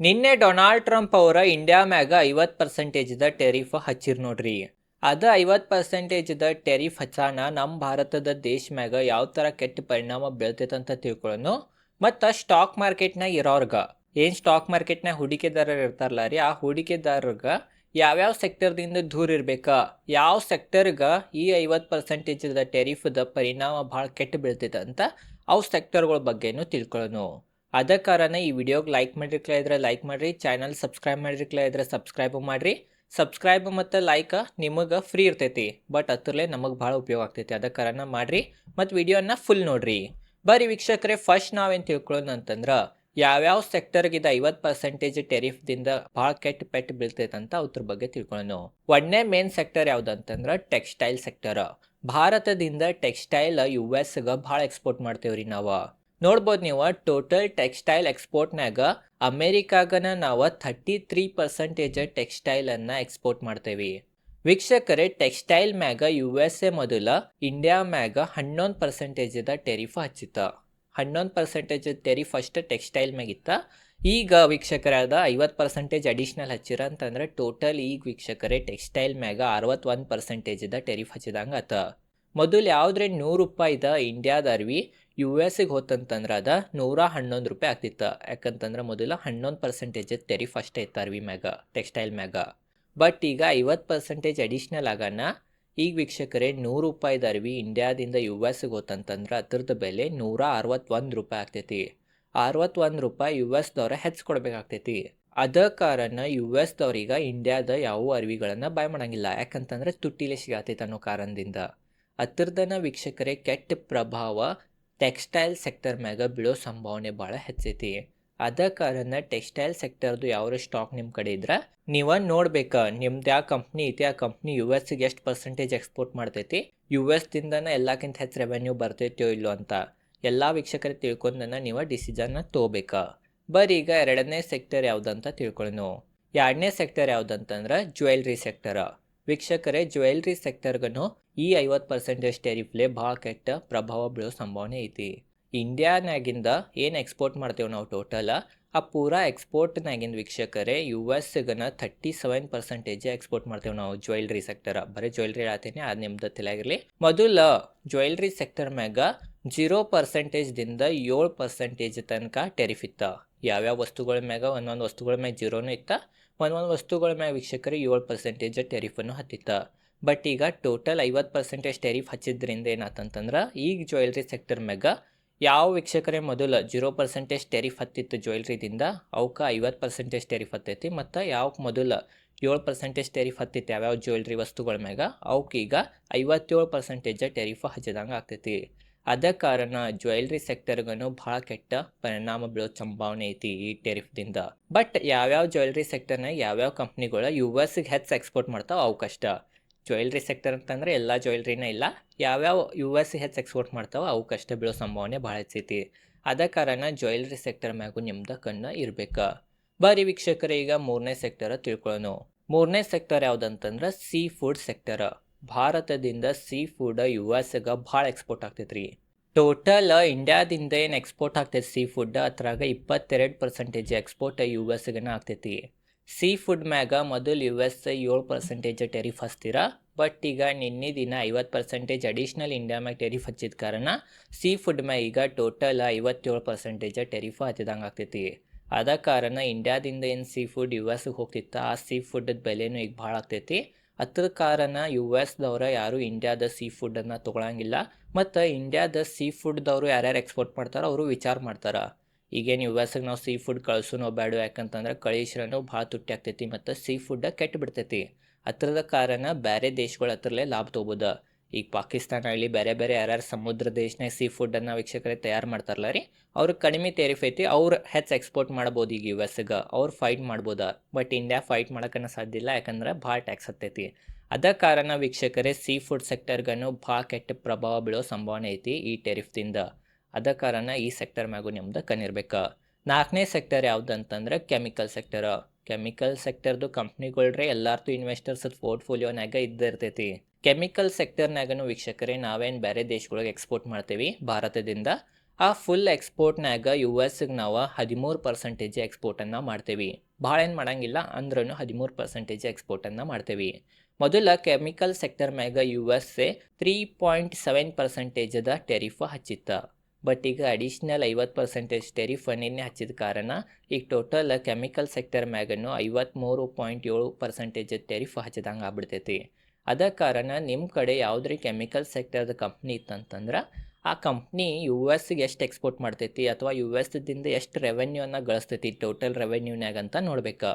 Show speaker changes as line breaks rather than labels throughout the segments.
ನಿನ್ನೆ Donald Trump ಅವರ India ಮ್ಯಾಗ ಐವತ್ತು ಪರ್ಸೆಂಟೇಜ್ದ ಟೆರಿಫ್ ಹಚ್ಚಿರ್ ನೋಡ್ರಿ. ಅದ ಐವತ್ತು ಪರ್ಸೆಂಟೇಜ್ದ ಟೆರಿಫ್ ಹಚ್ಚಾಣ ನಮ್ಮ ಭಾರತದ ದೇಶ ಮ್ಯಾಗ ಯಾವ ಥರ ಕೆಟ್ಟ ಪರಿಣಾಮ ಬೀಳ್ತೈತೆ ಅಂತ ತಿಳ್ಕೊಳ್ಳೋನು ಮತ್ತು ಸ್ಟಾಕ್ ಮಾರ್ಕೆಟ್ನಾಗ ಇರೋರ್ಗ, ಏನು ಸ್ಟಾಕ್ ಮಾರ್ಕೆಟ್ನಾಗ ಹೂಡಿಕೆದಾರರು ಇರ್ತಾರಲ್ಲ ರೀ, ಆ ಹೂಡಿಕೆದಾರರ್ಗ ಯಾವ್ಯಾವ ಸೆಕ್ಟರ್ದಿಂದ ದೂರ ಇರ್ಬೇಕಾ, ಯಾವ ಸೆಕ್ಟರ್ಗೆ ಈ ಐವತ್ತು ಪರ್ಸೆಂಟೇಜ್ದ ಟೆರಿಫ್ದ ಪರಿಣಾಮ ಭಾಳ ಕೆಟ್ಟ ಬೀಳ್ತೈತೆ ಅಂತ ಅವು ಸೆಕ್ಟರ್ಗಳ ಬಗ್ಗೆನೂ ತಿಳ್ಕೊಳ್ಳೋನು ಅದ ಕಾರಣ ಈ ವಿಡಿಯೋಗೆ ಲೈಕ್ ಮಾಡಿರಿಕ್ಲ ಇದ್ರೆ ಲೈಕ್ ಮಾಡಿರಿ ಚಾನಲ್ ಸಬ್ಸ್ಕ್ರೈಬ್ ಮಾಡಿರಿಕ್ಲ ಇದ್ರೆ ಸಬ್ಸ್ಕ್ರೈಬ್ ಮಾಡಿರಿ. ಸಬ್ಸ್ಕ್ರೈಬ್ ಮತ್ತು ಲೈಕ್ ನಿಮಗೆ ಫ್ರೀ ಇರ್ತೈತಿ ಬಟ್ ಅದ್ರಲ್ಲೇ ನಮಗೆ ಭಾಳ ಉಪಯೋಗ ಆಗ್ತೈತಿ. ಅದ ಕಾರಣ ಮಾಡಿರಿ, ಮತ್ತು ವಿಡಿಯೋನ ಫುಲ್ ನೋಡಿರಿ. ಬರೀ ವೀಕ್ಷಕರೇ ಫಸ್ಟ್ ನಾವೇನು ತಿಳ್ಕೊಳ್ಳೋಣ ಅಂತಂದ್ರೆ, ಯಾವ್ಯಾವ ಸೆಕ್ಟರ್ಗಿದ ಐವತ್ತು ಪರ್ಸೆಂಟೇಜ್ ಟೆರಿಫ್ದಿಂದ ಭಾಳ ಕೆಟ್ಟ ಪೆಟ್ಟು ಅಂತ ಅದ್ರ ಬಗ್ಗೆ ತಿಳ್ಕೊಳ್ಳೋಣ ಒಡನೇ ಮೇನ್ ಸೆಕ್ಟರ್ ಯಾವ್ದಂತಂದ್ರೆ ಟೆಕ್ಸ್ಟೈಲ್ ಸೆಕ್ಟರ್ ಭಾರತದಿಂದ ಟೆಕ್ಸ್ಟೈಲ್ ಯು ಎಸ್ಗೆ ಭಾಳ ಎಕ್ಸ್ಪೋರ್ಟ್ ಮಾಡ್ತೇವ್ರಿ ನಾವು. ನೋಡ್ಬೋದು ನೀವು ಟೋಟಲ್ ಟೆಕ್ಸ್ಟೈಲ್ ಎಕ್ಸ್ಪೋರ್ಟ್ನಾಗ ಅಮೇರಿಕಾಗನ ನಾವು ಥರ್ಟಿ ತ್ರೀ ಪರ್ಸೆಂಟೇಜ್ ಟೆಕ್ಸ್ಟೈಲನ್ನು ಎಕ್ಸ್ಪೋರ್ಟ್ ಮಾಡ್ತೇವೆ. ವೀಕ್ಷಕರೇ ಟೆಕ್ಸ್ಟೈಲ್ ಮ್ಯಾಗ ಯು ಎಸ್ ಎ ಮೊದಲ ಇಂಡಿಯಾ ಮ್ಯಾಗ ಹನ್ನೊಂದು ಪರ್ಸೆಂಟೇಜದ ಟೆರಿಫ್ ಹಚ್ಚಿತ್ತ. ಹನ್ನೊಂದು ಪರ್ಸೆಂಟೇಜ್ ಟೆರಿಫ್ ಅಷ್ಟು ಟೆಕ್ಸ್ಟೈಲ್ ಮ್ಯಾಗಿತ್ತ ಈಗ ವೀಕ್ಷಕರಾದ ಐವತ್ತು ಪರ್ಸೆಂಟೇಜ್ ಅಡಿಷ್ನಲ್ ಹಚ್ಚಿರ ಅಂತಂದ್ರೆ ಟೋಟಲ್ ಈಗ ವೀಕ್ಷಕರೇ ಟೆಕ್ಸ್ಟೈಲ್ ಮ್ಯಾಗ ಅರವತ್ತೊಂದು ಪರ್ಸೆಂಟೇಜ್ದ ಟೆರಿಫ್ ಹಚ್ಚಿದಂಗೆ ಆತ. ಮೊದಲು ಯಾವುದ್ರೆ ನೂರು ರೂಪಾಯಿದ ಇಂಡಿಯಾದ ಅರ್ವಿ ಯು ಎಸ್ಗೆ ಹೋತಂತಂದ್ರೆ ಅದ ನೂರ ಹನ್ನೊಂದು ರೂಪಾಯಿ ಆಗ್ತಿತ್ತು. ಯಾಕಂತಂದ್ರೆ ಮೊದಲು ಹನ್ನೊಂದು ಪರ್ಸೆಂಟೇಜ್ ತೆರಿ ಫಸ್ಟ್ ಇತ್ತು ಅರ್ವಿ ಮ್ಯಾಗ ಟೆಕ್ಸ್ಟೈಲ್ ಮ್ಯಾಗ. ಬಟ್ ಈಗ ಐವತ್ತು ಪರ್ಸೆಂಟೇಜ್ ಅಡಿಷ್ನಲ್ ಆಗೋಣ ಈಗ ವೀಕ್ಷಕರೇ ನೂರು ರೂಪಾಯಿದ ಅರ್ವಿ ಇಂಡಿಯಾದಿಂದ ಯು ಎಸ್ಗೆ ಹೋತಂತಂದ್ರೆ ಅದ್ರದ್ದು ಬೆಲೆ ನೂರ ಅರವತ್ತೊಂದು ರೂಪಾಯಿ ಆಗ್ತೈತಿ. ಅರವತ್ತೊಂದು ರೂಪಾಯಿ ಯು ಎಸ್ದವ್ರ ಹೆಚ್ಚು ಕೊಡ್ಬೇಕಾಗ್ತೈತಿ ಅದ ಕಾರಣ ಯು ಎಸ್ದವ್ರೀಗ ಇಂಡಿಯಾದ ಯಾವ ಅರ್ವಿಗಳನ್ನು ಬಾಯ್ ಮಾಡಂಗಿಲ್ಲ. ಯಾಕಂತಂದ್ರೆ ತುಟ್ಟಿಲೆ ಸಿಗತೈತೆ ಅನ್ನೋ ಕಾರಣದಿಂದ. ಹತ್ತಿರದನ ವೀಕ್ಷಕರೇ ಕೆಟ್ಟ ಪ್ರಭಾವ ಟೆಕ್ಸ್ಟೈಲ್ ಸೆಕ್ಟರ್ ಮ್ಯಾಗ ಬೀಳೋ ಸಂಭಾವನೆ ಭಾಳ ಹೆಚ್ಚೈತಿ. ಅದ ಕಾರಣ ಟೆಕ್ಸ್ಟೈಲ್ ಸೆಕ್ಟರ್ದು ಯಾವ ಸ್ಟಾಕ್ ನಿಮ್ಮ ಕಡೆ ಇದ್ರೆ? ನೀವು ನೋಡ್ಬೇಕ, ನಿಮ್ದು ಯಾವ ಕಂಪ್ನಿ ಐತಿ, ಆ ಕಂಪ್ನಿ ಯು ಎಸ್ಗೆ ಎಷ್ಟು ಪರ್ಸೆಂಟೇಜ್ ಎಕ್ಸ್ಪೋರ್ಟ್ ಮಾಡ್ತೈತಿ? ಯು ಎಸ್ದಿಂದನೇ ಎಲ್ಲಕ್ಕಿಂತ ಹೆಚ್ಚು ರೆವೆನ್ಯೂ ಬರ್ತೈತೋ ಇಲ್ಲೋ ಅಂತ ಎಲ್ಲ ವೀಕ್ಷಕರು ತಿಳ್ಕೊಂಡನ ನೀವು ಡಿಸಿಷನ್ನ ತಗೋಬೇಕ. ಬರೀ ಈಗ ಎರಡನೇ ಸೆಕ್ಟರ್ ಯಾವುದಂತ ತಿಳ್ಕೊಳ್ಳೋಣ ಎರಡನೇ ಸೆಕ್ಟರ್ ಯಾವುದಂತಂದ್ರೆ ಜ್ಯುವೆಲ್ರಿ ಸೆಕ್ಟರ್ ವೀಕ್ಷಕರೇ ಜ್ಯುವೆಲ್ರಿ ಸೆಕ್ಟರ್ಗನು ಈ ಐವತ್ತು ಪರ್ಸೆಂಟೇಜ್ ಟೆರಿಫ್ಲೆ ಭಾಳ ಕೆಟ್ಟ ಪ್ರಭಾವ ಬೀಳೋ ಸಂಭಾವನೆ ಐತಿ. ಇಂಡಿಯಾನಾಗಿಂದ ಏನು ಎಕ್ಸ್ಪೋರ್ಟ್ ಮಾಡ್ತೇವೆ ನಾವು ಟೋಟಲ್ ಆ? ಪೂರಾ ಎಕ್ಸ್ಪೋರ್ಟ್ನಾಗಿನ ವೀಕ್ಷಕರೇ ಯು ಎಸ್ಗನ ಥರ್ಟಿ ಸೆವೆನ್ ಪರ್ಸೆಂಟೇಜ್ ಎಕ್ಸ್ಪೋರ್ಟ್ ಮಾಡ್ತೇವೆ ನಾವು ಜ್ಯುವೆಲ್ರಿ ಸೆಕ್ಟರ್ ಬರೀ ಜ್ಯುವೆಲ್ರಿ ಹೇಳ್ತೀನಿ, ಅದು ನಿಮ್ದು ತಲೆಯಾಗಿರಲಿ ಮೊದಲ ಜ್ಯುವೆಲ್ರಿ ಸೆಕ್ಟರ್ ಮ್ಯಾಗ ಜೀರೋ ಪರ್ಸೆಂಟೇಜ್ದಿಂದ ಏಳು ಪರ್ಸೆಂಟೇಜ್ ತನಕ ಟೆರಿಫ್ ಇತ್ತ. ಯಾವ್ಯಾವ ವಸ್ತುಗಳ ಮ್ಯಾಗ? ಒಂದೊಂದು ವಸ್ತುಗಳ ಮ್ಯಾಗ ಜೀರೋನು ಇತ್ತ. ಒಂದೊಂದು ವಸ್ತುಗಳ ಮ್ಯಾಗ ವೀಕ್ಷಕರು ಏಳು ಪರ್ಸೆಂಟೇಜ್ ಟೆರಿಫನ್ನು ಹತ್ತಿತ್ತ. ಬಟ್ ಈಗ ಟೋಟಲ್ ಐವತ್ತು ಪರ್ಸೆಂಟೇಜ್ ಟೆರಿಫ್ ಹಚ್ಚಿದ್ರಿಂದ ಏನಾತಂತಂದ್ರೆ, ಈಗ ಜ್ಯುವೆಲ್ರಿ ಸೆಕ್ಟರ್ ಮ್ಯಾಗ ಯಾವ ವೀಕ್ಷಕರೇ ಮೊದಲು ಜೀರೋ ಪರ್ಸೆಂಟೇಜ್ ಟೆರಿಫ್ ಹತ್ತಿತ್ತು ಜ್ಯುವೆಲ್ರಿದಿಂದ ಅವಕ್ಕೆ ಐವತ್ತು ಪರ್ಸೆಂಟೇಜ್ ಟೆರಿಫ್ ಹತ್ತೈತಿ, ಮತ್ತು ಯಾವಕ್ಕೆ ಮೊದಲು ಏಳು ಪರ್ಸೆಂಟೇಜ್ ಟೆರಿಫ್ ಹತ್ತಿತ್ತು ಯಾವ್ಯಾವ ಜ್ಯುವೆಲ್ರಿ ವಸ್ತುಗಳ ಮ್ಯಾಗ ಅವಕ್ಕೀಗ ಐವತ್ತೇಳು ಪರ್ಸೆಂಟೇಜ ಟೆರಿಫ್ ಹಚ್ಚಿದಂಗೆ ಆಗ್ತೈತಿ. ಅದ ಕಾರಣ ಜ್ಯುವೆಲ್ರಿ ಸೆಕ್ಟರ್ಗೂ ಭಾಳ ಕೆಟ್ಟ ಪರಿಣಾಮ ಬೀಳೋ ಸಂಭಾವನೆ ಐತಿ ಈ ಟೆರಿಫ್ದಿಂದ ಬಟ್ ಯಾವ್ಯಾವ ಜ್ಯುವೆಲ್ರಿ ಸೆಕ್ಟರ್ನಾಗ ಯಾವ್ಯಾವ ಕಂಪ್ನಿಗಳು ಯು ಎಸ್ಗೆ ಹೆಚ್ಚು ಎಕ್ಸ್ಪೋರ್ಟ್ ಮಾಡ್ತಾವೆ ಅವು ಕಷ್ಟ ಜ್ಯುವೆಲ್ರಿ ಸೆಕ್ಟರ್ ಅಂತಂದ್ರೆ ಎಲ್ಲ ಜ್ಯುವೆಲ್ರಿನ ಇಲ್ಲ. ಯಾವ್ಯಾವ ಯು ಎಸ್ ಹೆಚ್ಚು ಎಕ್ಸ್ಪೋರ್ಟ್ ಮಾಡ್ತಾವೆ ಅವು ಕಷ್ಟ ಬೀಳೋ ಸಂಭಾವನೆ ಭಾಳ ಹೆಚ್ಚೈತಿ. ಅದ ಕಾರಣ ಜ್ಯುವೆಲ್ರಿ ಸೆಕ್ಟರ್ ಮ್ಯಾಗೂ ನಿಮ್ದು ಕಣ್ಣು ಇರಬೇಕು. ಬರೀ ವೀಕ್ಷಕರೇ, ಈಗ ಮೂರನೇ ಸೆಕ್ಟರ್ ತಿಳ್ಕೊಳ್ಳೋಣ ಮೂರನೇ ಸೆಕ್ಟರ್ ಯಾವುದಂತಂದ್ರೆ ಸೀ ಫುಡ್ ಸೆಕ್ಟರ್ ಭಾರತದಿಂದ ಸೀ ಫುಡ್ ಯು ಎಸ್ಗೆ ಭಾಳ ಎಕ್ಸ್ಪೋರ್ಟ್ ಆಗ್ತೈತ್ರಿ. ಟೋಟಲ್ ಇಂಡಿಯಾದಿಂದ ಏನು ಎಕ್ಸ್ಪೋರ್ಟ್ ಆಗ್ತೈತಿ ಸೀ ಫುಡ್ ಅದ್ರಾಗ ಇಪ್ಪತ್ತೆರಡು ಪರ್ಸೆಂಟೇಜ್ ಎಕ್ಸ್ಪೋರ್ಟ್ ಯು ಎಸ್ಗನ ಆಗ್ತೈತಿ. ಸೀ ಫುಡ್ ಮ್ಯಾಗ ಮೊದಲು ಯು ಎಸ್ ಏಳು ಪರ್ಸೆಂಟೇಜ್ ಟೆರಿಫ್ ಹಚ್ತೀರ? ಬಟ್ ಈಗ ನಿನ್ನೆ ದಿನ ಐವತ್ತು ಪರ್ಸೆಂಟೇಜ್ ಅಡಿಷ್ನಲ್ ಇಂಡಿಯಾ ಮ್ಯಾಗ ಟೆರಿಫ್ ಹಚ್ಚಿದ ಕಾರಣ ಸೀ ಫುಡ್ ಮ್ಯಾಗ ಈಗ ಟೋಟಲ್ ಐವತ್ತೇಳು ಪರ್ಸೆಂಟೇಜ್ ಟೆರಿಫ್ ಹಚ್ಚಿದಂಗೆ ಆಗ್ತೈತಿ. ಅದ ಕಾರಣ ಇಂಡಿಯಾದಿಂದ ಏನು ಸೀ ಫುಡ್ ಯು ಎಸ್ಗೆ ಹೋಗ್ತಿತ್ತು, ಆ ಸೀ ಫುಡ್ದ ಬೆಲೆನೂ ಈಗ ಭಾಳ ಆಗ್ತೈತಿ. ಅದ್ರ ಕಾರಣ ಯು ಎಸ್ದವ್ರ ಯಾರು ಇಂಡಿಯಾದ ಸೀ ಫುಡ್ಡನ್ನು ತೊಗೊಳಂಗಿಲ್ಲ. ಮತ್ತು ಇಂಡಿಯಾದ ಸೀ ಫುಡ್ದವರು ಯಾರ್ಯಾರು ಎಕ್ಸ್ಪೋರ್ಟ್ ಮಾಡ್ತಾರೋ ಅವರು ವಿಚಾರ ಮಾಡ್ತಾರೆ. ಈಗೇನು ಯು ಎಸ್ಗೆ ನಾವು ಸೀ ಫುಡ್ ಕಳ್ಸೋನೋ ಬೇಡ ಯಾಕಂತಂದ್ರೆ ಕಳಿಸ್ರೂ ಭಾಳ ತುಟ್ಟಿ ಆಗ್ತೈತಿ ಮತ್ತು ಸೀ ಫುಡ್ಡ ಕೆಟ್ಟು ಬಿಡ್ತೈತಿ. ಹತ್ರದ ಕಾರಣ ಬೇರೆ ದೇಶಗಳ ಹತ್ರಲೇ ಲಾಭ ತೊಗೋಬೋದು. ಈಗ ಪಾಕಿಸ್ತಾನ ಆಗಲಿ ಬೇರೆ ಬೇರೆ ಯಾರ್ಯಾರು ಸಮುದ್ರ ದೇಶನಾಗ ಸೀ ಫುಡ್ಡನ್ನು ವೀಕ್ಷಕರೇ ತಯಾರು ಮಾಡ್ತಾರಲ್ಲ ರೀ, ಅವ್ರು ಕಡಿಮೆ ಟೆರಿಫ್ ಐತಿ, ಅವ್ರು ಹೆಚ್ಚು ಎಕ್ಸ್ಪೋರ್ಟ್ ಮಾಡ್ಬೋದು ಈಗ ಯು ಎಸ್ಗೆ ಅವ್ರು ಫೈಟ್ ಮಾಡ್ಬೋದು. ಬಟ್ ಇಂಡಿಯಾ ಫೈಟ್ ಮಾಡೋಕ್ಕನ್ನ ಸಾಧ್ಯ ಇಲ್ಲ, ಯಾಕಂದ್ರೆ ಭಾಳ ಟ್ಯಾಕ್ಸ್ ಹತ್ತೈತಿ. ಅದ ಕಾರಣ ವೀಕ್ಷಕರೇ ಸೀ ಫುಡ್ ಸೆಕ್ಟರ್ಗನು ಭಾಳ ಕೆಟ್ಟ ಪ್ರಭಾವ ಬೀಳೋ ಸಂಭಾವನೆ ಐತಿ ಈ ಟೆರಿಫ್ದಿಂದ ಅದ ಕಾರಣ ಈ ಸೆಕ್ಟರ್ ಮ್ಯಾಗು ನಿಮ್ದು ಕಣ್ಣಿರ್ಬೇಕು. ನಾಲ್ಕನೇ ಸೆಕ್ಟರ್ ಯಾವುದಂತಂದ್ರೆ ಕೆಮಿಕಲ್ ಸೆಕ್ಟರ್ ಕೆಮಿಕಲ್ ಸೆಕ್ಟರ್ದು ಕಂಪ್ನಿಗಳ್ರೆ ಎಲ್ಲಾರ್ದು ಇನ್ವೆಸ್ಟರ್ಸ್ ಪೋರ್ಟ್ಫೋಲಿಯೋನಾಗ ಇದ್ದಿರ್ತೈತಿ. ಕೆಮಿಕಲ್ ಸೆಕ್ಟರ್ನಾಗನು ವೀಕ್ಷಕರೇ ನಾವೇನು ಬೇರೆ ದೇಶಗಳಿಗೆ ಎಕ್ಸ್ಪೋರ್ಟ್ ಮಾಡ್ತೀವಿ ಭಾರತದಿಂದ. ಆ ಫುಲ್ ಎಕ್ಸ್ಪೋರ್ಟ್ನಾಗ ಯು ಎಸ್ಗೆ ನಾವು ಹದಿಮೂರು ಪರ್ಸೆಂಟೇಜ್ ಎಕ್ಸ್ಪೋರ್ಟನ್ನು ಮಾಡ್ತೀವಿ. ಭಾಳ ಏನು ಮಾಡಂಗಿಲ್ಲ ಅಂದ್ರೂ ಹದಿಮೂರು ಪರ್ಸೆಂಟೇಜ್ ಎಕ್ಸ್ಪೋರ್ಟನ್ನು ಮಾಡ್ತೀವಿ. ಮೊದಲ ಕೆಮಿಕಲ್ ಸೆಕ್ಟರ್ ಮ್ಯಾಗ U S A three point seven ಪರ್ಸೆಂಟೇಜದ tariff ಹಚ್ಚಿತ್ತ. ಬಟ್ ಈಗ ಅಡಿಷ್ನಲ್ ಐವತ್ತು ಪರ್ಸೆಂಟೇಜ್ ಟೆರಿಫ್ ಅನ್ನೇ ಹಚ್ಚಿದ ಕಾರಣ, ಈಗ ಟೋಟಲ್ ಕೆಮಿಕಲ್ ಸೆಕ್ಟರ್ ಮ್ಯಾಗನ್ನು ಐವತ್ತ್ಮೂರು ಪಾಯಿಂಟ್ ಏಳು ಪರ್ಸೆಂಟೇಜ್ ಟೆರಿಫ್ ಹಚ್ಚಿದಂಗೆ ಆಗ್ಬಿಡ್ತೈತಿ. ಅದ ಕಾರಣ ನಿಮ್ಮ ಕಡೆ ಯಾವುದ್ರಿ ಕೆಮಿಕಲ್ ಸೆಕ್ಟರ್ದ ಕಂಪ್ನಿ ಇತ್ತಂತಂದ್ರೆ, ಆ ಕಂಪ್ನಿ ಯು ಎಸ್ಗೆ ಎಷ್ಟು ಎಕ್ಸ್ಪೋರ್ಟ್ ಮಾಡ್ತೈತಿ ಅಥವಾ ಯು ಎಸ್ದಿಂದ ಎಷ್ಟು ರೆವೆನ್ಯೂನ ಗಳಿಸ್ತೈತಿ ಟೋಟಲ್ ರೆವೆನ್ಯೂನ್ಯಾಗ ಅಂತ ನೋಡ್ಬೇಕು.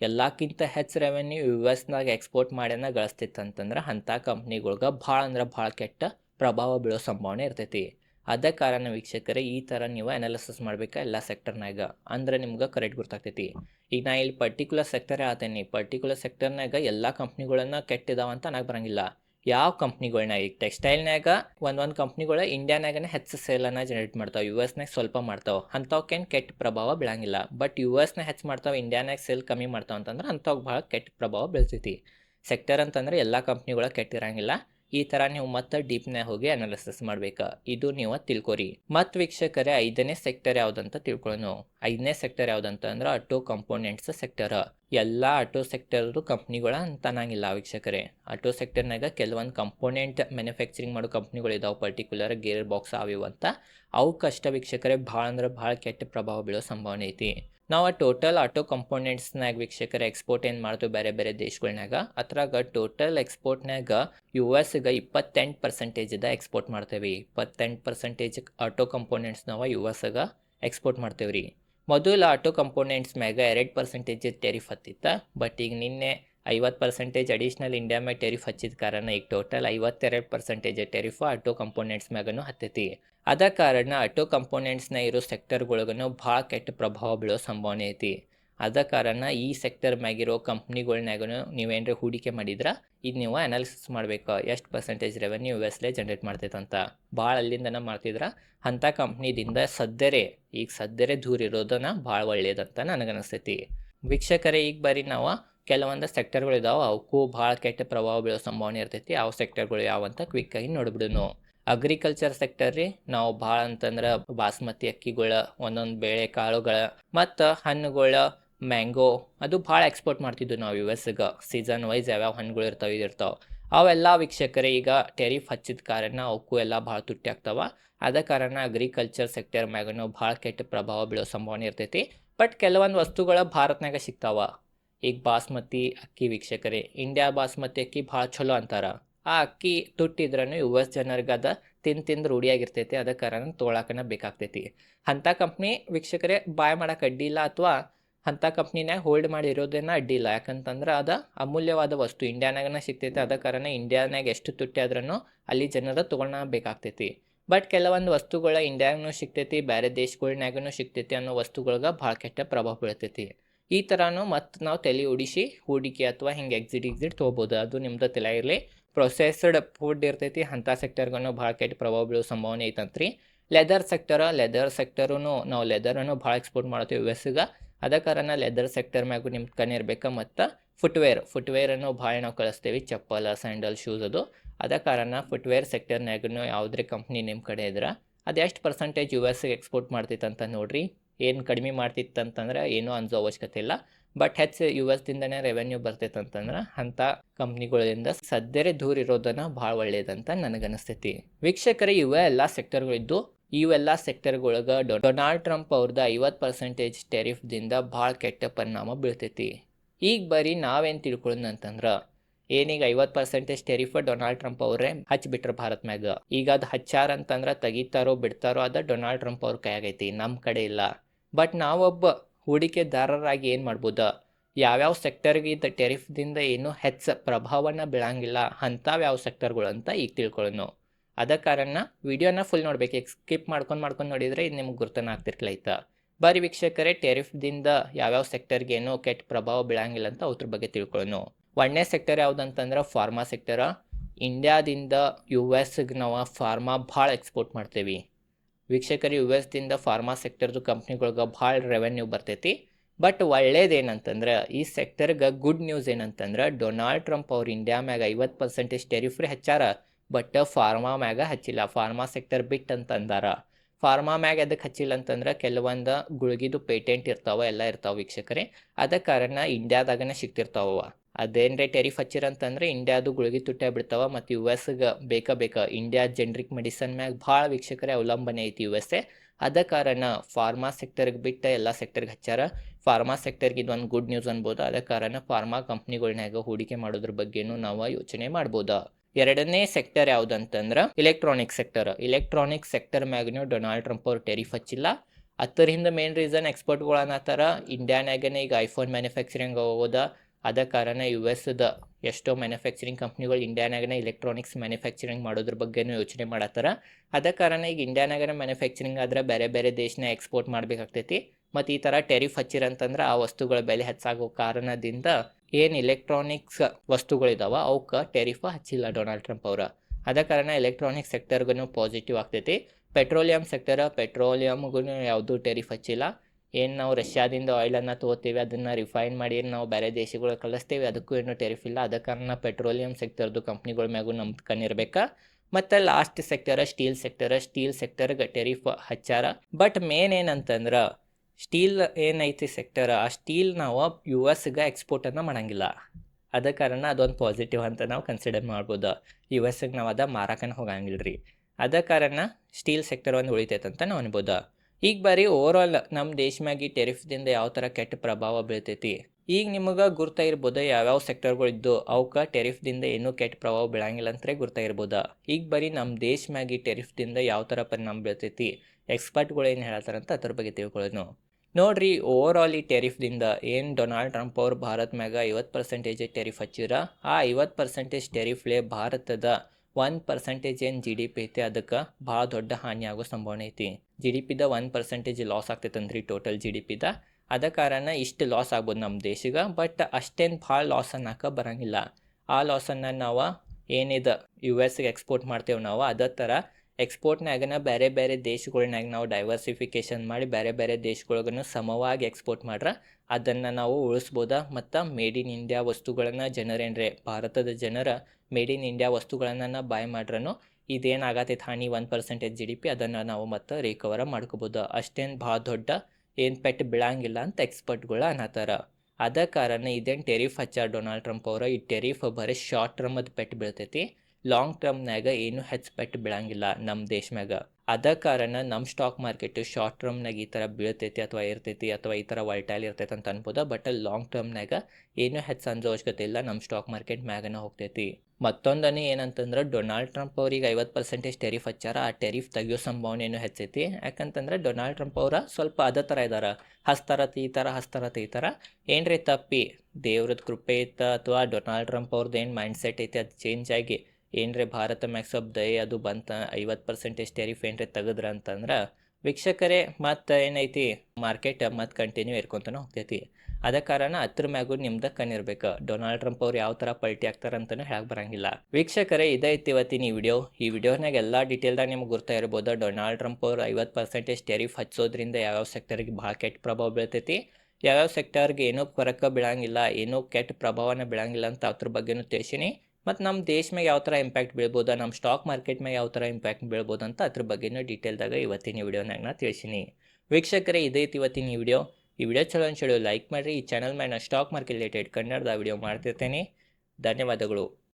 ಎಲ್ಲಕ್ಕಿಂತ ಹೆಚ್ಚು ರೆವೆನ್ಯೂ ಯು ಎಸ್ನಾಗ ಎಕ್ಸ್ಪೋರ್ಟ್ ಮಾಡ್ಯಾನ ಗಳಿಸ್ತೈತೆ ಅಂತಂದ್ರೆ ಅಂಥ ಕಂಪ್ನಿಗಳ್ಗೆ ಭಾಳ ಅಂದ್ರೆ ಭಾಳ ಕೆಟ್ಟ ಪ್ರಭಾವ ಬೀಳೋ ಸಂಭಾವನೆ ಇರ್ತೈತಿ. ಅದ ಕಾರಣ ವೀಕ್ಷಕರೇ, ಈ ಥರ ನೀವು ಅನಾಲಿಸಿಸ್ ಮಾಡ್ಬೇಕು? ಎಲ್ಲ ಸೆಕ್ಟರ್ನಾಗ ಅಂದ್ರೆ ನಿಮ್ಗೆ ಕರೆಕ್ಟ್ ಗೊತ್ತಾಗ್ತೈತಿ. ಈಗ ನಾ ಇಲ್ಲಿ ಪರ್ಟಿಕ್ಯುಲರ್ ಸೆಕ್ಟರ್ ಆತೇನಿ. ಪರ್ಟಿಕ್ಯುಲರ್ ಸೆಕ್ಟರ್ನಾಗ ಎಲ್ಲ ಕಂಪ್ನಿಗಳನ್ನ ಕೆಟ್ಟಿದಾವ ಅಂತ ಅನ್ನಕ್ಕೆ ಬರಂಗಿಲ್ಲ. ಯಾವ ಕಂಪ್ನಿಗಳ್ನ ಈಗ ಟೆಕ್ಸ್ಟೈಲ್ನಾಗ ಒಂದೊಂದು ಕಂಪ್ನಿಗಳು ಇಂಡಿಯಾನಾಗನೇ ಹೆಚ್ಚು ಸೇಲನ್ನು ಜನರೇಟ್ ಮಾಡ್ತಾವೆ. ಯು ಎಸ್ನಾಗ ಸ್ವಲ್ಪ ಮಾಡ್ತಾವೆ. ಅಂಥವ್ಕೇನು ಕೆಟ್ಟ ಪ್ರಭಾವ ಬೀಳಂಗಿಲ್ಲ. ಬಟ್ ಯು ಎಸ್ನ ಹೆಚ್ಚು ಮಾಡ್ತಾವೆ ಇಂಡಿಯಾನಾಗ ಸೇಲ್ ಕಮ್ಮಿ ಮಾಡ್ತಾವೆ ಅಂತಂದ್ರೆ ಅಂಥವ್ಗೆ ಭಾಳ ಕೆಟ್ಟ ಪ್ರಭಾವ ಬೀಳ್ತೈತಿ. ಸೆಕ್ಟರ್ ಅಂತಂದ್ರೆ ಎಲ್ಲ ಕಂಪ್ನಿಗಳು ಕೆಟ್ಟಿರಂಗಿಲ್ಲ. ಈ ಥರ ನೀವು ಮತ್ತೆ ಡೀಪ್ನ್ಯಾಗ ಹೋಗಿ ಅನಾಲಿಸಿಸ್ ಮಾಡ್ಬೇಕು? ಇದು ನೀವು ತಿಳ್ಕೊರಿ. ಮತ್ ವೀಕ್ಷಕರೇ, ಐದನೇ ಸೆಕ್ಟರ್ ಯಾವ್ದಂತ ತಿಳ್ಕೊಳ್ಳೋಣ ಐದನೇ ಸೆಕ್ಟರ್ ಯಾವ್ದಂತ ಅಂದ್ರೆ ಆಟೋ ಕಂಪೋನೆಂಟ್ಸ್ ಸೆಕ್ಟರ್ ಎಲ್ಲ ಆಟೋ ಸೆಕ್ಟರ್ದು ಕಂಪ್ನಿಗಳ ಅಂತ ನಂಗಿಲ್ಲ ವೀಕ್ಷಕರೇ. ಆಟೋ ಸೆಕ್ಟರ್ನಾಗ ಕೆಲವೊಂದು ಕಂಪೋನೆಂಟ್ ಮ್ಯಾನುಫ್ಯಾಕ್ಚರಿಂಗ್ ಮಾಡೋ ಕಂಪ್ನಿಗಳು ಇದಾವೆ. ಪರ್ಟಿಕ್ಯುಲರ್ ಗೇರ್ ಬಾಕ್ಸ್ ಅವಿವು ಅಂತ. ಕಷ್ಟ ವೀಕ್ಷಕರೇ, ಭಾಳ ಅಂದ್ರೆ ಭಾಳ ಕೆಟ್ಟ ಪ್ರಭಾವ ಬೀಳೋ ಸಂಭಾವನೆ ಐತಿ. ನಾವು ಟೋಟಲ್ ಆಟೋ ಕಂಪೋನೆಂಟ್ಸ್ನಾಗ ವೀಕ್ಷಕರ ಎಕ್ಸ್ಪೋರ್ಟ್ ಏನು ಮಾಡ್ತೀವಿ ಬೇರೆ ಬೇರೆ ದೇಶಗಳ್ನಾಗ ಅದ್ರಾಗ ಟೋಟಲ್ ಎಕ್ಸ್ಪೋರ್ಟ್ನಾಗ ಯು ಎಸ್ಗೆ ಇಪ್ಪತ್ತೆಂಟು ಪರ್ಸೆಂಟೇಜದ ಎಕ್ಸ್ಪೋರ್ಟ್ ಮಾಡ್ತೇವೆ. ಇಪ್ಪತ್ತೆಂಟು ಪರ್ಸೆಂಟೇಜ್ ಆಟೋ ಕಂಪೋನೆಂಟ್ಸ್ ನಾವು ಯು ಎಸ್ಗೆ ಎಕ್ಸ್ಪೋರ್ಟ್ ಮಾಡ್ತೇವೆ ರೀ ಮೊದಲು ಆಟೋ ಕಂಪೋನೆಂಟ್ಸ್ ಮ್ಯಾಗ ಎರಡು ಪರ್ಸೆಂಟೇಜ್ ಟೆರಿಫ್ ಹತ್ತಿತ್ತ. ಬಟ್ ಈಗ ನಿನ್ನೆ ಐವತ್ತು ಪರ್ಸೆಂಟೇಜ್ ಅಡಿಷ್ನಲ್ ಇಂಡಿಯಾ ಮ್ಯಾಗ ಟೆರಿಫ್ ಹಚ್ಚಿದ ಕಾರಣ ಈಗ ಟೋಟಲ್ ಐವತ್ತೆರಡು ಪರ್ಸೆಂಟೇಜ್ ಟೆರಿಫ್ ಆಟೋ ಕಂಪೋನೆಂಟ್ಸ್ ಮ್ಯಾಗನು ಹತ್ತೈತಿ. ಅದ ಕಾರಣ ಆಟೋ ಕಂಪೋನೆಂಟ್ಸ್ನ ಇರೋ ಸೆಕ್ಟರ್ಗಳಿಗೂ ಭಾಳ ಕೆಟ್ಟ ಪ್ರಭಾವ ಬೀಳೋ ಸಂಭಾವನೆ ಐತಿ. ಅದ ಕಾರಣ ಈ ಸೆಕ್ಟರ್ ಮ್ಯಾಗಿರೋ ಕಂಪ್ನಿಗಳ್ನಾಗೂ ನೀವೇನರ ಹೂಡಿಕೆ ಮಾಡಿದ್ರೆ ಇದು ನೀವು ಅನಾಲಿಸಿಸ್ ಮಾಡಬೇಕು. ಎಷ್ಟು ಪರ್ಸೆಂಟೇಜ್ ರೆವೆನ್ಯೂ ಯು ಎಸ್ಲೇ ಜನ್ರೇಟ್ ಅಂತ. ಭಾಳ ಅಲ್ಲಿಂದನ ಮಾಡ್ತಿದ್ರೆ. ಅಂಥ ಕಂಪ್ನಿದಿಂದ ಸದ್ಯರೇ, ಈಗ ಸದ್ಯರೇ ದೂರ ಇರೋದನ್ನ ಭಾಳ ಒಳ್ಳೆಯದಂತ ನನಗನ್ನಿಸ್ತೈತಿ ವೀಕ್ಷಕರೇ, ಈಗ ಬರೀ ನಾವು ಕೆಲವೊಂದು ಸೆಕ್ಟರ್ಗಳು ಇದಾವೆ. ಅವಕ್ಕೂ ಭಾಳ ಕೆಟ್ಟ ಪ್ರಭಾವ ಬೀಳೋ ಸಂಭಾವನೆ ಇರ್ತೈತಿ. ಯಾವ ಸೆಕ್ಟರ್ಗಳು ಯಾವಂತ ಆಗಿ ನೋಡ್ಬಿಡುನು. ಅಗ್ರಿಕಲ್ಚರ್ ಸೆಕ್ಟರ್ ರೀ, ನಾವು ಭಾಳ ಅಂತಂದ್ರೆ ಬಾಸ್ಮತಿ ಅಕ್ಕಿಗಳ, ಒಂದೊಂದು ಬೇಳೆ ಕಾಳುಗಳ, ಮತ್ತು ಹಣ್ಣುಗಳ ಮ್ಯಾಂಗೋ ಅದು ಭಾಳ ಎಕ್ಸ್ಪೋರ್ಟ್ ಮಾಡ್ತಿದ್ವು ನಾವು ಯು ಎಸ್ಗೆ ಸೀಸನ್ ವೈಸ್ ಯಾವ್ಯಾವ ಹಣ್ಣುಗಳು ಇರ್ತಾವೆ ಇದಿರ್ತಾವೆ ಅವೆಲ್ಲ ವೀಕ್ಷಕರೇ ಈಗ ಟೆರಿಫ್ ಹಚ್ಚಿದ ಕಾರಣ ಅವಕ್ಕೂ ಎಲ್ಲ ಭಾಳ ತುಟ್ಟಿ ಆಗ್ತಾವ. ಅದ ಕಾರಣ ಅಗ್ರಿಕಲ್ಚರ್ ಸೆಕ್ಟರ್ ಮ್ಯಾಗನು ಭಾಳ ಕೆಟ್ಟ ಪ್ರಭಾವ ಬೀಳೋ ಸಂಭಾವನೆ ಇರ್ತೈತಿ. ಬಟ್ ಕೆಲವೊಂದು ವಸ್ತುಗಳ ಭಾರತ್ನಾಗ ಸಿಗ್ತಾವ. ಈಗ ಬಾಸ್ಮತಿ ಅಕ್ಕಿ ವೀಕ್ಷಕರೇ, ಇಂಡಿಯಾ ಬಾಸ್ಮತಿ ಅಕ್ಕಿ ಭಾಳ ಚಲೋ ಅಂತಾರ. ಆ ಅಕ್ಕಿ ತುಟ್ಟಿದ್ರೂ ಯು ಎಸ್ ಜನರಿಗೆ ಅದ ತಿಂದು ತಿಂದು ರೂಢಿಯಾಗಿರ್ತೈತಿ, ಅದ ಕಾರಣ ತೊಗೊಳಕನ ಬೇಕಾಗ್ತೈತಿ. ಅಂಥ ಕಂಪ್ನಿ ವೀಕ್ಷಕರೇ, ಬಾಯ್ ಮಾಡಕ್ಕೆ ಅಡ್ಡಿ ಇಲ್ಲ ಅಥವಾ ಅಂಥ ಕಂಪ್ನಿನಾಗ ಹೋಲ್ಡ್ ಮಾಡಿರೋದೇನ ಅಡ್ಡಿ ಇಲ್ಲ. ಯಾಕಂತಂದ್ರೆ ಅದ ಅಮೂಲ್ಯವಾದ ವಸ್ತು, ಇಂಡಿಯಾನಾಗನ ಸಿಗ್ತೈತಿ. ಅದ ಕಾರಣ ಇಂಡಿಯಾನಾಗ ಎಷ್ಟು ತುಟ್ಟಿ ಆದ್ರೂ ಅಲ್ಲಿ ಜನರ ತೊಗೊಳ ಬೇಕಾಗ್ತೈತಿ. ಬಟ್ ಕೆಲವೊಂದು ವಸ್ತುಗಳ ಇಂಡಿಯಾಗೂ ಸಿಗ್ತೈತಿ ಬೇರೆ ದೇಶಗಳ್ನಾಗೂ ಸಿಗ್ತೈತಿ ಅನ್ನೋ ವಸ್ತುಗಳಿಗೆ ಭಾಳ ಕೆಟ್ಟ ಪ್ರಭಾವ ಬೀಳ್ತೈತಿ. ಈ ಥರನೂ ಮತ್ತು ನಾವು ತಲೆ ಉಡಿಸಿ ಹೂಡಿಕೆ ಅಥವಾ ಹಿಂಗೆ ಎಕ್ಸಿಟ್ ಎಕ್ಸಿಟ್ ತೊಗೋಬೋದು. ಅದು ನಿಮ್ದು ತಲೆ ಇರಲಿ. ಪ್ರೊಸೆಸ್ಡ್ ಫುಡ್ ಇರ್ತೈತಿ, ಅಂಥ ಸೆಕ್ಟರ್ಗೂ ಭಾಳ ಕೆಟ್ಟ ಪ್ರಭಾವ ಬೀಳೋ ಸಂಭಾವನೆ ಐತಂತ್ರಿ. ಲೆದರ್ ಸೆಕ್ಟರ ಲೆದರ್ ಸೆಕ್ಟರೂ ನಾವು ಲೆದರನ್ನು ಭಾಳ ಎಕ್ಸ್ಪೋರ್ಟ್ ಮಾಡ್ತೀವಿ ಯು ಎಸ್ಗೆ ಅದ ಕಾರಣ ಲೆದರ್ ಸೆಕ್ಟರ್ ಮ್ಯಾಗೂ ನಿಮ್ಮ ಕಣ್ಣು ಇರಬೇಕು ಮತ್ತು ಫುಟ್ವೇರ್ ಫುಟ್ವೇರನ್ನು ಭಾಳ ನಾವು ಕಳಿಸ್ತೀವಿ. ಚಪ್ಪಲ ಸ್ಯಾಂಡಲ್ ಶೂಸ್ ಅದು. ಅದ ಕಾರಣ ಫುಟ್ವೇರ್ ಸೆಕ್ಟರ್ನಾಗೂ ಯಾವುದೇ ಕಂಪ್ನಿ ನಿಮ್ಮ ಕಡೆ ಇದ್ರೆ. ಅದು ಎಷ್ಟು ಪರ್ಸೆಂಟೇಜ್ ಯು ಎಸ್ಗೆ ಎಕ್ಸ್ಪೋರ್ಟ್ ಮಾಡ್ತೈತೆ ಅಂತ ನೋಡ್ರಿ. ಏನು ಕಡಿಮೆ ಮಾಡ್ತಿತ್ತು ಅಂತಂದ್ರೆ ಏನೂ ಅನ್ಸೋ ಅವಶ್ಯಕತೆ ಇಲ್ಲ. ಬಟ್ ಹೆಚ್ಚು ಯು ಎಸ್ದಿಂದನೇ ರೆವೆನ್ಯೂ ಬರ್ತೈತೆ ಅಂತಂದ್ರೆ ಅಂಥ ಕಂಪ್ನಿಗಳಿಂದ ಸದ್ಯರೇ ದೂರ ಇರೋದನ್ನ ಭಾಳ ಒಳ್ಳೇದಂತ ನನಗನ್ನಿಸ್ತೈತಿ. ವೀಕ್ಷಕರೇ, ಇವೆ ಎಲ್ಲ ಸೆಕ್ಟರ್ಗಳಿದ್ದು ಇವೆಲ್ಲ ಸೆಕ್ಟರ್ಗೊಳಗೆ ಡೊನಾಲ್ಡ್ ಟ್ರಂಪ್ ಅವ್ರದ್ದು ಐವತ್ತು ಪರ್ಸೆಂಟೇಜ್ ಟೆರಿಫ್ದಿಂದ ಭಾಳ ಕೆಟ್ಟ ಪರಿಣಾಮ ಬೀಳ್ತೈತಿ. ಈಗ ಬರೀ ನಾವೇನು ತಿಳ್ಕೊಳ್ಳೋಣ ಅಂತಂದ್ರೆ ಏನೀಗ ಐವತ್ತು ಪರ್ಸೆಂಟೇಜ್ ಟೆರಿಫ್ ಡೊನಾಲ್ಡ್ ಟ್ರಂಪ್ ಅವರೇ ಹಚ್ಚಿಬಿಟ್ರೆ ಭಾರತ್ ಮ್ಯಾಗ. ಈಗ ಅದು ಹಚ್ಚಾರ ಅಂತಂದ್ರೆ ತೆಗಿತಾರೋ ಬಿಡ್ತಾರೋ ಅದು ಡೊನಾಲ್ಡ್ ಟ್ರಂಪ್ ಅವ್ರ ಕೈಯಾಗೈತಿ. ನಮ್ಮ ಕಡೆ ಇಲ್ಲ. ಬಟ್ ನಾವೊಬ್ಬ ಹೂಡಿಕೆದಾರರಾಗಿ ಏನು ಮಾಡ್ಬೋದು? ಯಾವ್ಯಾವ ಸೆಕ್ಟರ್ಗೆ ಇದು ಟೆರಿಫ್ದಿಂದ ಏನು ಹೆಚ್ಚು ಪ್ರಭಾವನ ಬೀಳಂಗಿಲ್ಲ, ಅಂಥವು ಯಾವ ಸೆಕ್ಟರ್ಗಳು ಅಂತ ಈಗ ತಿಳ್ಕೊಳ್ಳೋಣ ಅದ ಕಾರಣ ವಿಡಿಯೋನ ಫುಲ್ ನೋಡ್ಬೇಕು. ಈಗ ಸ್ಕಿಪ್ ಮಾಡ್ಕೊಂಡು ಮಾಡ್ಕೊಂಡು ನೋಡಿದರೆ ಇದು ನಿಮ್ಗೆ ಗುರ್ತನ ಆಗ್ತಿರ್ಕಲೈತ ಬರೀ ವೀಕ್ಷಕರೇ ಟೆರಿಫ್ದಿಂದ ಯಾವ್ಯಾವ ಸೆಕ್ಟರ್ಗೆ ಏನು ಕೆಟ್ಟ ಪ್ರಭಾವ ಬೀಳಂಗಿಲ್ಲ ಅಂತ ಅವ್ರ ಬಗ್ಗೆ ತಿಳ್ಕೊಳ್ಳೋಣ ಒಂದನೇ ಸೆಕ್ಟರ್ ಯಾವುದಂತಂದ್ರೆ ಫಾರ್ಮಾ ಸೆಕ್ಟರ ಇಂಡಿಯಾದಿಂದ ಯು ಎಸ್ಗೆ ನಾವು ಫಾರ್ಮಾ ಭಾಳ ಎಕ್ಸ್ಪೋರ್ಟ್ ಮಾಡ್ತೇವೆ. ವೀಕ್ಷಕರು ಯು ಎಸ್ದಿಂದ ಫಾರ್ಮಾ ಸೆಕ್ಟರ್ದು ಕಂಪ್ನಿಗಳ್ಗೆ ಭಾಳ ರೆವೆನ್ಯೂ ಬರ್ತೈತಿ. ಬಟ್ ಒಳ್ಳೇದೇನಂತಂದ್ರೆ, ಈ ಸೆಕ್ಟರ್ಗೆ ಗುಡ್ ನ್ಯೂಸ್ ಏನಂತಂದ್ರೆ ಡೊನಾಲ್ಡ್ ಟ್ರಂಪ್ ಅವ್ರು ಇಂಡಿಯಾ ಮ್ಯಾಗ ಐವತ್ತು ಪರ್ಸೆಂಟೇಜ್ ಟೆರಿಫ್ರಿ ಹಚ್ಚಾರ ಬಟ್ ಫಾರ್ಮಾ ಮ್ಯಾಗ ಹಚ್ಚಿಲ್ಲ. ಫಾರ್ಮಾ ಸೆಕ್ಟರ್ ಬಿಟ್ ಅಂತಂದಾರ ಫಾರ್ಮಾ ಮ್ಯಾಗ ಅದಕ್ಕೆ ಹಚ್ಚಿಲ್ಲ ಅಂತಂದ್ರೆ ಕೆಲವೊಂದು ಗುಳಿಗಿದು ಪೇಟೆಂಟ್ ಇರ್ತಾವ, ಎಲ್ಲ ಇರ್ತಾವ ವೀಕ್ಷಕರೇ. ಅದ ಕಾರಣ ಇಂಡಿಯಾದಾಗನೇ ಸಿಗ್ತಿರ್ತಾವ ಅದೇನ್ರೆ ಟೆರಿಫ್ ಹಚ್ಚಿರಂತಂದ್ರೆ ಇಂಡಿಯಾದು ಗುಳಿಗೆ ತುಟ್ಟ ಬಿಡ್ತಾವ ಮತ್ತು ಯು ಎಸ್ಗೆ ಬೇಕಾ ಬೇಕಾ ಇಂಡಿಯಾ ಜೆನ್ರಿಕ್ ಮೆಡಿಸನ್ ಮ್ಯಾಗ ಭಾಳ ವೀಕ್ಷಕರೇ ಅವಲಂಬನೆ ಐತಿ ಯು ಎಸ್ ಎ. ಅದ ಕಾರಣ ಫಾರ್ಮಾ ಸೆಕ್ಟರ್ಗೆ ಬಿಟ್ಟು ಎಲ್ಲ ಸೆಕ್ಟರ್ಗೆ ಹಚ್ಚಾರ. ಫಾರ್ಮಾ ಸೆಕ್ಟರ್ಗೆ ಇದೊಂದು ಗುಡ್ ನ್ಯೂಸ್ ಅನ್ಬೋದು. ಅದ ಕಾರಣ ಫಾರ್ಮಾ ಕಂಪ್ನಿಗಳ್ನಾಗ ಹೂಡಿಕೆ ಮಾಡೋದ್ರ ಬಗ್ಗೆನೂ ನಾವು ಯೋಚನೆ ಮಾಡ್ಬೋದಾ. ಎರಡನೇ ಸೆಕ್ಟರ್ ಯಾವುದಂತಂದ್ರೆ ಇಲೆಕ್ಟ್ರಾನಿಕ್ ಸೆಕ್ಟರ್ ಇಲೆಕ್ಟ್ರಾನಿಕ್ ಸೆಕ್ಟರ್ ಮ್ಯಾಗ್ನೂ ಡೊನಾಲ್ಡ್ ಟ್ರಂಪ್ ಅವ್ರು ಟೆರಿಫ್ ಹಚ್ಚಿಲ್ಲ. ಅದರಿಂದ ಮೇನ್ ರೀಸನ್ ಎಕ್ಸ್ಪರ್ಟ್ಗಳನ್ನ ಅನ್ನತ್ತಾರ ಇಂಡಿಯಾನಾಗನೇ ಈಗ ಐಫೋನ್ ಮ್ಯಾನುಫ್ಯಾಕ್ಚರಿಂಗ್ ಹೋಗೋದ ಅದ ಕಾರಣ ಯು ಎಸ್ದ ಎಷ್ಟೋ ಮ್ಯಾನುಫ್ಯಾಕ್ಚರಿಂಗ್ ಕಂಪ್ನಿಗಳು ಇಂಡಿಯಾನಾಗನೇ ಇಲೆಕ್ಟ್ರಾನಿಕ್ಸ್ ಮ್ಯಾನುಫ್ಯಾಕ್ಚರಿಂಗ್ ಮಾಡೋದ್ರ ಬಗ್ಗೆನೂ ಯೋಚನೆ ಮಾಡತ್ತಾರ. ಅದ ಕಾರಣ ಈಗ ಇಂಡಿಯಾನಾಗನ ಮ್ಯಾನುಫ್ಯಾಕ್ಚರಿಂಗ್ ಆದ್ರೆ ಬೇರೆ ಬೇರೆ ದೇಶನ ಎಕ್ಸ್ಪೋರ್ಟ್ ಮಾಡಬೇಕಾಗ್ತೈತಿ. ಮತ್ತು ಈ ಥರ ಟೆರಿಫ್ ಹಚ್ಚಿರಂತಂದ್ರೆ ಆ ವಸ್ತುಗಳ ಬೆಲೆ ಹೆಚ್ಚಾಗೋ ಕಾರಣದಿಂದ ಏನು ಇಲೆಕ್ಟ್ರಾನಿಕ್ಸ್ ವಸ್ತುಗಳಿದಾವ ಅವಕ್ಕೆ ಟೆರಿಫ್ ಹಚ್ಚಿಲ್ಲ ಡೊನಾಲ್ಡ್ ಟ್ರಂಪ್ ಅವರ. ಅದ ಕಾರಣ ಎಲೆಕ್ಟ್ರಾನಿಕ್ ಸೆಕ್ಟರ್ಗೂ ಪಾಸಿಟಿವ್ ಆಗ್ತೈತಿ. ಪೆಟ್ರೋಲಿಯಂ ಸೆಕ್ಟರ್ ಪೆಟ್ರೋಲಿಯಮ್ಗೂ ಯಾವುದೂ ಟೆರಿಫ್ ಹಚ್ಚಿಲ್ಲ. ಏನು ನಾವು ರಷ್ಯಾದಿಂದ ಆಯಿಲನ್ನು ತೊಗೋತೀವಿ, ಅದನ್ನು ರಿಫೈನ್ ಮಾಡಿ ನಾವು ಬೇರೆ ದೇಶಗಳಿಗೆ ಕಳಿಸ್ತೀವಿ, ಅದಕ್ಕೂ ಏನು ಟೆರಿಫ್ ಇಲ್ಲ. ಅದ ಕಾರಣ ಪೆಟ್ರೋಲಿಯಂ ಸೆಕ್ಟರ್ದು ಕಂಪ್ನಿಗಳ ಮ್ಯಾಗೂ ನಂಬ್ಕೊಂಡಿರ್ಬೇಕು ಮತ್ತು last sector steel sector steel ಸೆಕ್ಟರ್ಗೆ tariff ಹಚ್ಚಾರ. ಬಟ್ ಮೇನ್ ಏನಂತಂದ್ರೆ ಸ್ಟೀಲ್ ಏನೈತಿ ಸೆಕ್ಟರ್ ಆ ಸ್ಟೀಲ್ ನಾವು ಯು ಎಸ್ಗೆ ಎಕ್ಸ್ಪೋರ್ಟನ್ನು ಮಾಡೋಂಗಿಲ್ಲ. ಅದ ಕಾರಣ ಅದೊಂದು ಪಾಸಿಟಿವ್ ಅಂತ ನಾವು ಕನ್ಸಿಡರ್ ಮಾಡ್ಬೋದು. ಯು ಎಸ್ಗೆ ನಾವು ಅದ ಮಾರಕನ ಹೋಗಂಗಿಲ್ಲ ರೀ ಅದ ಕಾರಣ ಸ್ಟೀಲ್ ಸೆಕ್ಟರ್ ಒಂದು ಉಳಿತೈತೆ ಅಂತ ನಾವು ಅನ್ಬೋದು. ಈಗ ಬರೀ ಓವರಾಲ್ ನಮ್ಮ ದೇಶ ಮ್ಯಾಗ ಟೆರಿಫ್ದಿಂದ ಯಾವ ಥರ ಕೆಟ್ಟ ಪ್ರಭಾವ ಬೀಳ್ತೈತಿ? ಈಗ ನಿಮಗೆ ಗುರ್ತಾ ಇರ್ಬೋದು ಯಾವ್ಯಾವ ಸೆಕ್ಟರ್ಗಳಿದ್ದು ಅವಕ್ಕೆ ಟೆರಿಫ್ದಿಂದ ಏನೂ ಕೆಟ್ಟ ಪ್ರಭಾವ ಬೀಳಂಗಿಲ್ಲ ಅಂತಲೇ ಗುರ್ತಾ ಈಗ ಬರೀ ನಮ್ಮ ದೇಶ ಮ್ಯಾಗ ಟೆರಿಫ್ದಿಂದ ಯಾವ ಥರ ಪರಿಣಾಮ ಬೀಳ್ತೈತಿ? ಎಕ್ಸ್ಪರ್ಟ್ಗಳು ಏನು ಹೇಳ್ತಾರಂತ ಅದ್ರ ಬಗ್ಗೆ ತಿಳ್ಕೊಳ್ಳೋದು. ನೋಡ್ರಿ ಓವರ್ ಆಲ್ ಈ ಟೆರಿಫ್ದಿಂದ ಏನು ಡೊನಾಲ್ಡ್ ಟ್ರಂಪ್ ಅವ್ರು ಭಾರತ ಮ್ಯಾಗ ಐವತ್ತು ಪರ್ಸೆಂಟೇಜ್ ಟೆರಿಫ್ ಹಚ್ಚಿರ ಆ ಐವತ್ತು ಪರ್ಸೆಂಟೇಜ್ ಟೆರಿಫ್ಲೇ ಭಾರತದ ಒನ್ ಪರ್ಸೆಂಟೇಜ್ ಏನು ಜಿ ಡಿ ಪಿ ಐತಿ, ಅದಕ್ಕೆ ಭಾಳ ದೊಡ್ಡ ಹಾನಿ ಆಗೋ ಸಂಭಾವನೆ ಐತಿ. ಜಿ ಡಿ ಪಿದ ಒನ್ ಪರ್ಸೆಂಟೇಜ್ ಲಾಸ್ ಆಗ್ತೈತಂದ್ರಿ ಟೋಟಲ್ ಜಿ ಡಿ ಪಿದ ಅದ ಕಾರಣ ಇಷ್ಟು ಲಾಸ್ ಆಗ್ಬೋದು ನಮ್ಮ ದೇಶಕ್ಕೆ ಬಟ್ ಅಷ್ಟೇನು ಭಾಳ ಲಾಸ್ ಅನ್ನಕ್ಕೆ ಬರಂಗಿಲ್ಲ. ಆ ಲಾಸನ್ನು ನಾವು ಏನಿದೆ ಯು ಎಸ್ಗೆ ಎಕ್ಸ್ಪೋರ್ಟ್ ಮಾಡ್ತೇವೆ ನಾವು, ಅದೇ ಥರ ಎಕ್ಸ್ಪೋರ್ಟ್ನಾಗನ ಬೇರೆ ಬೇರೆ ದೇಶಗಳ್ನಾಗ ನಾವು ಡೈವರ್ಸಿಫಿಕೇಷನ್ ಮಾಡಿ ಬೇರೆ ಬೇರೆ ದೇಶಗಳಿಗೂ ಸಮವಾಗಿ ಎಕ್ಸ್ಪೋರ್ಟ್ ಮಾಡ್ರೆ, ಅದನ್ನು ನಾವು ಉಳಿಸ್ಬೋದಾ? ಮತ್ತು ಮೇಡ್ ಇನ್ ಇಂಡಿಯಾ ವಸ್ತುಗಳನ್ನು ಜನರೇನ್ರೆ, ಭಾರತದ ಜನರ ಮೇಡ್ ಇನ್ ಇಂಡಿಯಾ ವಸ್ತುಗಳನ್ನು ಬಾಯ್ ಮಾಡ್ರೂ ಇದೇನಾಗತ್ತೆ? ಹಾನಿ one percentage G D P ಅದನ್ನು ನಾವು ಮತ್ತೆ ರಿಕವರ್ ಮಾಡ್ಕೋಬೋದು? ಅಷ್ಟೇನು ಭಾಳ ದೊಡ್ಡ ಏನು ಪೆಟ್ಟು ಬೀಳಂಗಿಲ್ಲ ಅಂತ ಎಕ್ಸ್ಪರ್ಟ್ಗಳು ಅನ್ನತ್ತಾರ ಅದ ಕಾರಣ ಇದೇನು ಟೆರಿಫ್ ಹಚ್ಚಾರ ಡೊನಾಲ್ಡ್ ಟ್ರಂಪ್ ಅವರು, ಈ ಟೆರಿಫ್ ಬರೀ ಶಾರ್ಟ್ ಟರ್ಮದ ಪೆಟ್ಟು ಬೀಳ್ತೈತಿ. ಲಾಂಗ್ ಟರ್ಮ್ನಾಗ ಏನು ಹೆಚ್ಚು ಪೆಟ್ಟು ಬೀಳಂಗಿಲ್ಲ ನಮ್ಮ ದೇಶ ಮ್ಯಾಗ ಅದ ಕಾರಣ ನಮ್ಮ ಸ್ಟಾಕ್ ಮಾರ್ಕೆಟ್ ಶಾರ್ಟ್ ಟರ್ಮ್ನಾಗ ಈ ಥರ ಬೀಳ್ತೈತಿ ಅಥವಾ ಇರ್ತೈತಿ ಅಥವಾ ಈ ಥರ ವಲ್ಟೈಲ್ ಇರ್ತೈತೆ ಅಂತ ಅನ್ಬೋದು ಬಟ್ ಲಾಂಗ್ ಟರ್ಮ್ನಾಗ ಏನು ಹೆಚ್ಚು ಅವಶ್ಯಕತೆ ಇಲ್ಲ ನಮ್ಮ ಸ್ಟಾಕ್ ಮಾರ್ಕೆಟ್ ಮ್ಯಾಗನ ಹೋಗ್ತೈತಿ. ಮತ್ತೊಂದನೇ ಏನಂತಂದ್ರೆ ಡೊನಾಲ್ಡ್ ಟ್ರಂಪ್ ಅವ್ರಿಗೆ ಐವತ್ತು ಪರ್ಸೆಂಟೇಜ್ ಟೆರಿಫ್ ಹಚ್ಚಾರ, ಆ ಟೆರಿಫ್ ತೆಗಿಯೋ ಸಂಭಾವನೆ ಏನೂ ಹೆಚ್ಚೈತಿ ಯಾಕಂತಂದ್ರೆ ಡೊನಾಲ್ಡ್ ಟ್ರಂಪ್ ಅವರ ಸ್ವಲ್ಪ ಅದೇ ಥರ ಇದ್ದಾರೆ ಹಸ್ತಾರತ್ ಈ ಥರ ಹಸ್ತಾರತ್ ಈ ಥರ ಏನ್ರಿ ತಪ್ಪಿ? ದೇವ್ರದ್ದು ಕೃಪೆ ಇತ್ತ ಅಥವಾ ಡೊನಾಲ್ಡ್ ಟ್ರಂಪ್ ಅವ್ರದ್ದು ಏನು ಮೈಂಡ್ ಸೆಟ್ ಐತಿ ಅದು ಚೇಂಜ್ ಆಗಿ ಏನ್ರಿ ಭಾರತ ಮ್ಯಾಕ್ಸ್ ಆಫ್ ದಯೆ ಅದು ಬಂತ, ಐವತ್ತು ಪರ್ಸೆಂಟೇಜ್ ಟೆರಿಫ್ ಏನರೆ ತೆಗೆದ್ರ ಅಂತಂದ್ರೆ ವೀಕ್ಷಕರೇ ಮತ್ತು ಏನೈತಿ ಮಾರ್ಕೆಟ್ ಮತ್ತು ಕಂಟಿನ್ಯೂ ಇರ್ಕೊತಾನೆ ಹೋಗ್ತೈತಿ. ಅದ ಕಾರಣ ಅದ್ರ ಮ್ಯಾಗೂ ನಿಮ್ದ ಕಣ್ಣಿರ್ಬೇಕು. ಡೊನಾಲ್ಡ್ ಟ್ರಂಪ್ ಅವ್ರು ಯಾವ ಥರ ಪಲ್ಟಿ ಆಗ್ತಾರಂತನೂ ಹೇಳಕ್ ಬರಂಗಿಲ್ಲ. ವೀಕ್ಷಕರೇ ಇದೈತಿ ಇವತ್ತಿನ ಈ ವಿಡಿಯೋ ಈ ವಿಡಿಯೋನಾಗ ಎಲ್ಲ ಡೀಟೇಲ್ದಾಗ ನಿಮ್ಗೆ ಗುರ್ತಾ ಇರ್ಬೋದು. ಡೊನಾಲ್ಡ್ ಟ್ರಂಪ್ ಅವ್ರು ಐವತ್ತು ಪರ್ಸೆಂಟೇಜ್ ಟೆರಿಫ್ ಹಚ್ಚೋದ್ರಿಂದ ಯಾವ್ಯಾವ ಸೆಕ್ಟರ್ಗೆ ಭಾಳ ಕೆಟ್ಟ ಪ್ರಭಾವ ಬೀಳ್ತೈತಿ, ಯಾವ್ಯಾವ ಸೆಕ್ಟರ್ಗೆ ಏನೂ ಕೊರಕ ಬೀಳಂಗಿಲ್ಲ, ಏನೂ ಕೆಟ್ಟ ಪ್ರಭಾವನ ಬೀಳಂಗಿಲ್ಲ ಅಂತ ಅದ್ರ ಬಗ್ಗೆನೂ ತಿಳಿಸಿನಿ. ಮತ್ತು ನಮ್ಮ ದೇಶ ಮೇಲೆ ಯಾವ ಥರ ಇಂಪ್ಯಾಕ್ಟ್ ಬೀಳ್ಬೋದು ನಮ್ಮ ಸ್ಟಾಕ್ ಮಾರ್ಕೆಟ್ ಮೇಲೆ ಯಾವ ಥರ ಇಂಪ್ಯಾಕ್ಟ್ ಬೀಳ್ಬೋದು ಅಂತ ಅದ್ರ ಬಗ್ಗೆನೂ ಡೀಟೇಲ್ದಾಗ ಇವತ್ತಿನ ವಿಡಿಯೋನಾಗ ನಾನು ತಿಳಿಸೀನಿ. ವೀಕ್ಷಕರೇ ಇದೈತಿ ಇವತ್ತಿನ ಈ ವಿಡಿಯೋ ಈ ವಿಡಿಯೋ ಚಲೋ ಅನ್ಸೋಳು ಲೈಕ್ ಮಾಡಿರಿ. ಈ ಚಾನಲ್ ಮೇಲೆ ನಾನು ಸ್ಟಾಕ್ ಮಾರ್ಕೆಟ್ ರಿಲೇಟೆಡ್ ಕನ್ನಡದ ವಿಡಿಯೋ ಮಾಡ್ತಿರ್ತೇನೆ. ಧನ್ಯವಾದಗಳು.